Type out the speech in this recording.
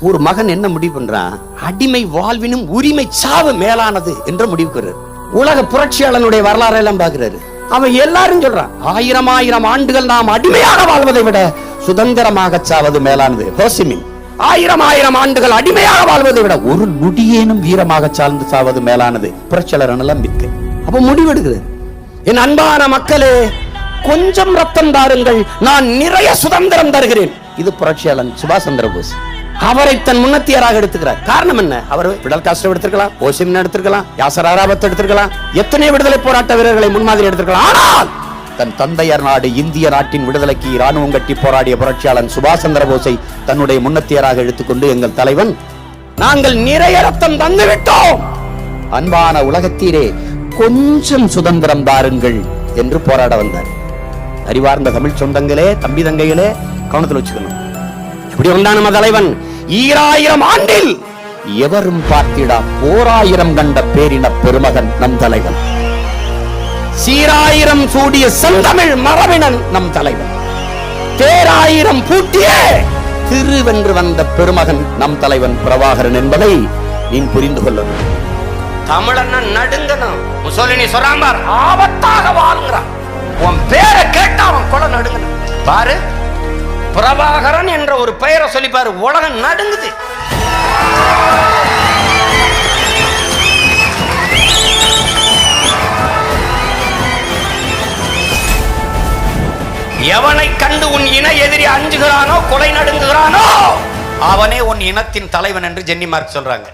ஒரு மகன் என்ன முடிவு பண்றான் அடிமை வாழ்வினும் உரிமை சாவு மேலானது என்ற முடிவுக்கு உலக புரட்சியாளனுடைய வரலாறு எல்லாம் பாக்குறாரு அவன் எல்லாரும் சொல்றான் ஆயிரம் ஆயிரம் ஆண்டுகள் நாம் அடிமையாக வாழ்வதை விட சுதந்திரமாக சாவது மேலானது. ஹோசிமின் ஆயிரம் ஆயிரம் ஆண்டுகள் அடிமையாக வாழ்வதை விட ஒரு நொடியேனும் வீரமாக சார்ந்து சாவது மேலானது. புரட்சியாளர் நம்பிக்கை அப்ப முடிவெடுக்கிறது என் அன்பான மக்களே கொஞ்சம் ரத்தம் தாருங்கள் நான் நிறைய சுதந்திரம் தருகிறேன். இது புரட்சியாளன் சுபாஷ் சந்திர போஸ் அவரை தன் முன்னத்தியராக எடுத்துக்கிறார். காரணம் என்ன? அவர் பிடல் காஸ்டோ எடுத்திருக்கலாம் ஓசிமின் எடுத்திருக்கலாம் யாசர் ஆராபத் எடுத்திருக்கலாம் எத்தனை விடுதலை போராட்ட வீரர்களை முன்மாதிரி எடுத்திருக்கலாம். ஆனால் தன் தந்தையர் நாடு இந்திய நாட்டின் விடுதலைக்கு இராணுவம் கட்டி போராடிய புரட்சியாளன் சுபாஷ் சந்திர போஸை தன்னுடைய முன்னத்தியராக எடுத்துக்கொண்டு எங்கள் தலைவன் நாங்கள் நிறைய ரத்தம் தந்து விட்டோம் அன்பான உலகத்தீரே கொஞ்சம் சுதந்திரம் தாருங்கள் என்று போராட வந்தார். அறிவார்ந்த தமிழ் சொந்தங்களே தம்பி தங்கைகளே கவனத்தில் வச்சுக்கணும். இப்படி வந்தான் நம்ம தலைவன். ஈராயிரம் ஆண்டில் எவரும் பார்த்திடா போராயிரம் கண்ட பேரின பெருமகன் நம் தலைவன். சீராயிரம் சூடிய செந்தமிழ் மரபினன் நம் தலைவன். தேராயிரம் பூட்டியே திருவென்று வந்த பெருமகன் நம் தலைவன் பிரபாகரன் என்பதை நீ புரிந்து கொள்ளணும் தமிழன் நடுங்கணும். முசோலினி சொல்றான் ஆபத்தாக வாழ்கிறான். உன் பேரை கேட்டா அவன் கொலை நடுங்கணும். பாரு பிரபாகரன் என்ற ஒரு பெயரை சொல்லிப்பாரு. உலகம் நடுங்குது. எவனை கண்டு உன் இன எதிரி அஞ்சுகிறானோ கொலை நடுங்குகிறானோ அவனே உன் இனத்தின் தலைவன் என்று ஜென்னி மார்க் சொல்றாங்க.